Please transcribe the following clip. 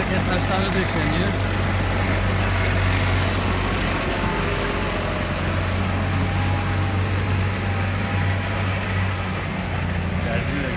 Market taşları döşeniyor. Geldiğini